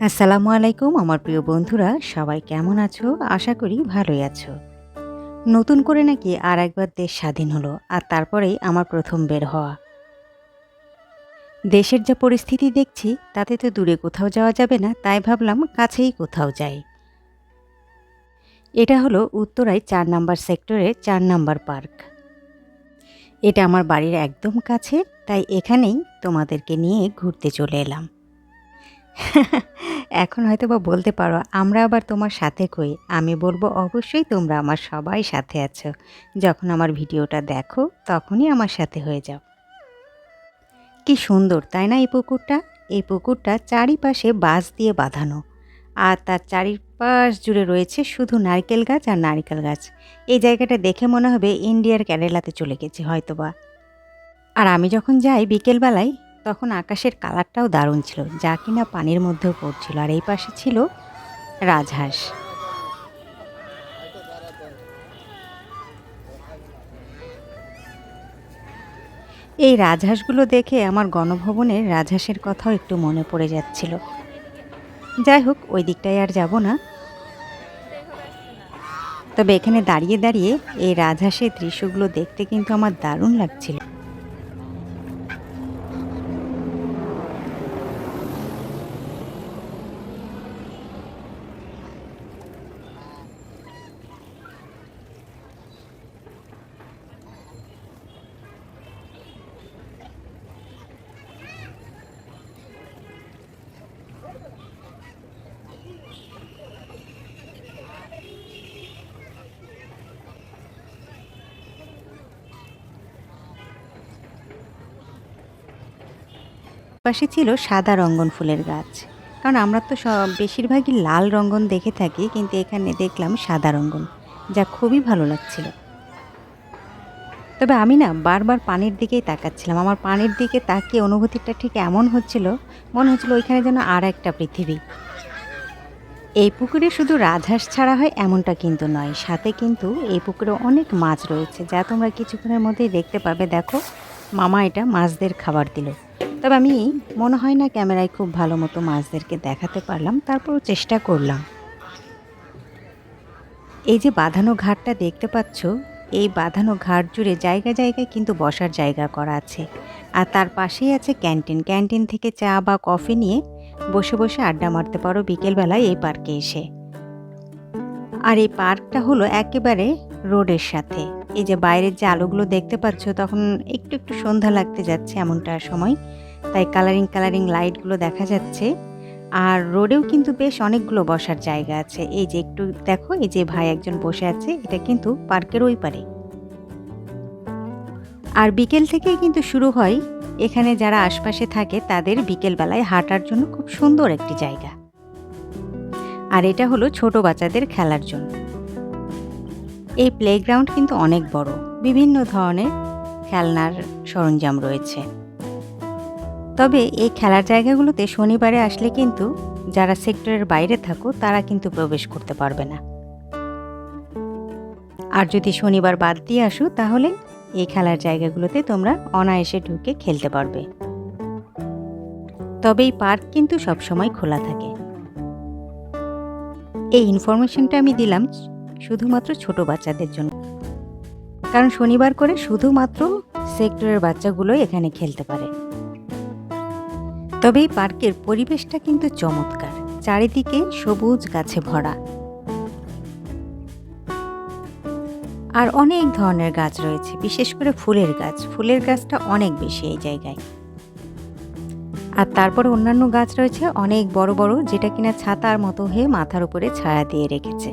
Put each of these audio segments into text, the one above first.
আসসালামু আলাইকুম, আমার প্রিয় বন্ধুরা। সবাই কেমন আছো? আশা করি ভালোই আছো। নতুন করে নাকি আর একবার দেশ স্বাধীন হলো আর তারপরেই আমার প্রথম বের হওয়া। দেশের যা পরিস্থিতি দেখছি, তাতে তো দূরে কোথাও যাওয়া যাবে না, তাই ভাবলাম কাছেই কোথাও যাই। এটা হলো উত্তরায় চার নাম্বার সেক্টরে চার নাম্বার পার্ক। এটা আমার বাড়ির একদম কাছে, তাই এখানেই তোমাদেরকে নিয়ে ঘুরতে চলে এলাম। এখন হয়তো বা বলতে পারো, আমরা আবার তোমার সাথে কই? আমি বলব, অবশ্যই তোমরা আমার সবাই সাথে আছো। যখন আমার ভিডিওটা দেখো, তখনই আমার সাথে হয়ে যাও। কি সুন্দর, তাই না এই পুকুরটা? এই পুকুরটা চারিপাশে বাঁশ দিয়ে বাঁধানো। আর তার চারিপাশ জুড়ে রয়েছে শুধু নারকেল গাছ আর নারকেল গাছ। এই জায়গাটা দেখে মনে হবে ইন্ডিয়ার কেরালাতে চলে গেছে হয়তোবা। আর আমি যখন যাই বিকেলবেলায় তখন আকাশের কালারটাও দারুণ ছিল, যা কিনা পানির মধ্যেও পড়ছিল, আর এই পাশে ছিল রাজহাঁস। এই রাজহাঁসগুলো দেখে আমার গণভবনের রাজহাঁসের কথাও একটু মনে পড়ে যাচ্ছিল। যাই হোক, ওই দিকটায় আর যাব না। তবে এখানে দাঁড়িয়ে দাঁড়িয়ে এই রাজহাঁসের দৃশ্যগুলো দেখতে কিন্তু আমার দারুণ লাগছিল। পাশে ছিল সাদা রঙ্গন ফুলের গাছ। কারণ আমরা তো সব বেশিরভাগই লাল রঙ্গন দেখে থাকি, কিন্তু এখানে দেখলাম সাদা রঙ্গন, যা খুবই ভালো লাগছিল। তবে আমি না বারবার পানির দিকেই তাকাচ্ছিলাম। আমার পানির দিকে তাকিয়ে অনুভূতিটা ঠিক এমন হচ্ছিল, মনে হচ্ছিল ওইখানে যেন আর একটা পৃথিবী। এই পুকুরে শুধু রাজহাঁস ছাড়া হয় এমনটা কিন্তু নয়। সাথে কিন্তু এই পুকুরে অনেক মাছ রয়েছে, যা তোমরা কিছুক্ষণের মধ্যেই দেখতে পাবে। দেখো, মামা এটা মাছদের খাবার দিল। তবে আমি মনে হয় না ক্যামেরায় খুব ভালো মতো মাছদেরকে দেখাতে পারলাম, তারপরও চেষ্টা করলাম। এই যে বাঁধানো ঘাটটা দেখতে পাচ্ছ, এই বাঁধানো ঘাট জুড়ে জায়গা জায়গায় কিন্তু বসার জায়গা করা আছে। আর তার পাশেই আছে ক্যান্টিন। ক্যান্টিন থেকে চা বা কফি নিয়ে বসে বসে আড্ডা মারতে পারো বিকেলবেলায় এই পার্কে এসে। আর এই পার্কটা হলো একেবারে রোডের সাথে। এই যে বাইরের যে আলোগুলো দেখতে পাচ্ছ, তখন একটু একটু সন্ধ্যা লাগতে যাচ্ছে এমনটা সময়। তাই কালারিং কালারিং লাইটগুলো দেখা যাচ্ছে। আর রোডেও কিন্তু বেশ অনেকগুলো বসার জায়গা আছে। এই যে একটু দেখো, এই যে ভাই একজন বসে আছে, এটা কিন্তু পার্কের ওই পারে। আর বিকেল থেকেই কিন্তু শুরু হয়। এখানে যারা আশপাশে থাকে, তাদের বিকেলবেলায় হাঁটার জন্য খুব সুন্দর একটি জায়গা। আর এটা হলো ছোট বাচ্চাদের খেলার জন্য। এই প্লেগ্রাউন্ড কিন্তু অনেক বড়। বিভিন্ন ধরনের খেলনার সরঞ্জাম রয়েছে। তবে এই খেলার জায়গাগুলোতে শনিবারে আসলে কিন্তু যারা সেক্টরের বাইরে থাকো, তারা কিন্তু প্রবেশ করতে পারবে না। আর যদি শনিবার বাদ দিয়ে আসো, তাহলে এই খেলার জায়গাগুলোতে তোমরা অনায়াসে ঢুকে খেলতে পারবে। তবে এই পার্ক কিন্তু সবসময় খোলা থাকে। এই ইনফরমেশনটা আমি দিলাম শুধুমাত্র ছোট বাচ্চাদের জন্য। কারণ শনিবার করে শুধুমাত্র সেক্টরের বাচ্চাগুলো এখানে খেলতে পারে। তবে এই পার্কের পরিবেশটা কিন্তু চমৎকার, চারিদিকে সবুজ গাছে ভরা। আর অনেক ধরনের গাছ রয়েছে, বিশেষ করে ফুলের গাছ। ফুলের গাছটা অনেক বেশি এই জায়গায়। আর তারপরে অন্যান্য গাছ রয়েছে অনেক বড় বড়, যেটা কিনা ছাতার মতো হয়ে মাথার উপরে ছায়া দিয়ে রেখেছে।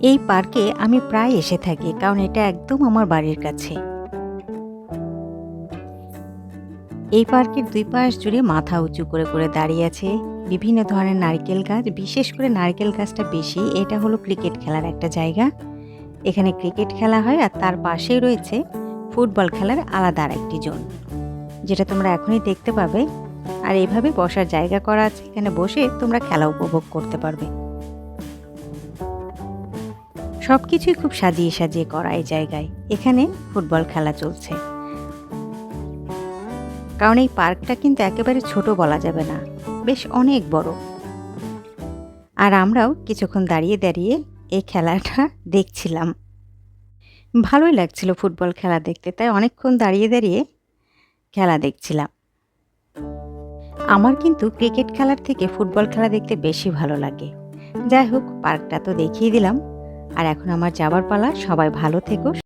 এই পার্কে আমি প্রায় এসে থাকি, কারণ এটা একদম আমার বাড়ির কাছে। এই পার্কের দুই পাশ জুড়ে মাথা উঁচু করে করে দাঁড়িয়ে আছে। বিভিন্ন ধরনের নারকেল গাছ, বিশেষ করে নারকেল গাছটা বেশি। এটা হলো ক্রিকেট খেলার একটা জায়গা। এখানে ক্রিকেট খেলা হয় আর তার পাশেই রয়েছে ফুটবল খেলার আলাদা আর একটি জোন, যেটা তোমরা এখনই দেখতে পাবে। আর এইভাবে বসার জায়গা করা আছে। এখানে বসে তোমরা খেলা উপভোগ করতে পারবে। সব কিছুই খুব সাজিয়ে সাজিয়ে করা এই জায়গায়। এখানে ফুটবল খেলা চলছে। কারণ এই পার্কটা কিন্তু একেবারে ছোট বলা যাবে না। বেশ অনেক বড়। আর আমরাও কিছুক্ষণ দাঁড়িয়ে দাঁড়িয়ে এই খেলাটা দেখছিলাম। ভালোই লাগছিল ফুটবল খেলা দেখতে, তাই অনেকক্ষণ দাঁড়িয়ে দাঁড়িয়ে খেলা দেখছিলাম। আমার কিন্তু ক্রিকেট খেলার থেকে ফুটবল খেলা দেখতে বেশি ভালো লাগে। যাই হোক, পার্কটা তো দেখিয়ে দিলাম। আর এখন আমার যাবার পালা, সবাই ভালো থেকো।